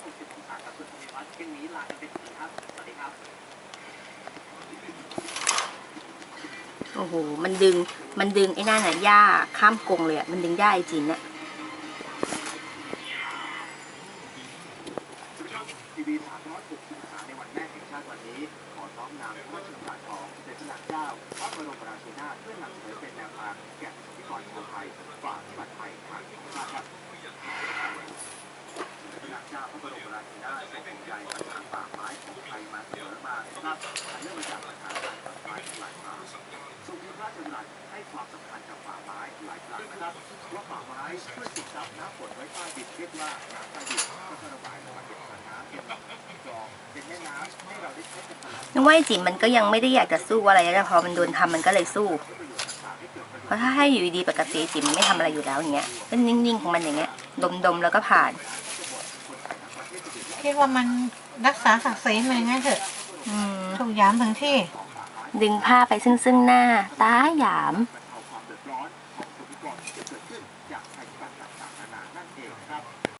30องศาครับคุณผู้ชมครับเช่นนี้ลากันไปก่อนครับ สวัสดีครับ โอ้โห มันดึง มันดึงไอ้นั่นน่ะหญ้าข้ามกงเลยอะ มันดึงหญ้าไอจินน่ะทีวี360องศาในวันแม่แห่งชาติวันนี้ ขอน้อมนำพระราชดำรัสของสมเด็จพระนางเจ้าพระบรมราชินีเพื่อนำ ถทรงห่วงใยปัญหาป่าไม้ของไทยมาเสมอมานะครันเนื่องมาจากปัญหาการตัดไม้หลายป่าทรงมีพระราชดำรัสให้ความสำคัญกับป่าไม้หลายครั้งนะครับเพราะป่าไม้ช่วยติดซับน้ำฝนไว้ใต้ดินเรียกว่าน้ำใต้ดินก็จะระบายลงมาเป็นทางน้ำเป็นคลองเป็นแม่น้ำให้เราได้ใช้กันตลอดนึกว่าไอจินมันก็ยังไม่ได้อยากจะสู้อะไรแต่พอมันโดนทำมันก็เลยสู้เพราะถ้าให้อยู่ดีปกติจินมันไม่ทำอะไรอยู่แล้วอย่างเงี้ยก็นิ่งๆของมันอย่างเงี้ยดมๆแล้วก็ผ่าน คิดว่ามันรักษาศักดิ์ศรีมันอย่างนั้นเถอะอืมถูกย้ำถึงที่ ดึงผ้าไปซึ่งซึ่งหน้า ตาหยาม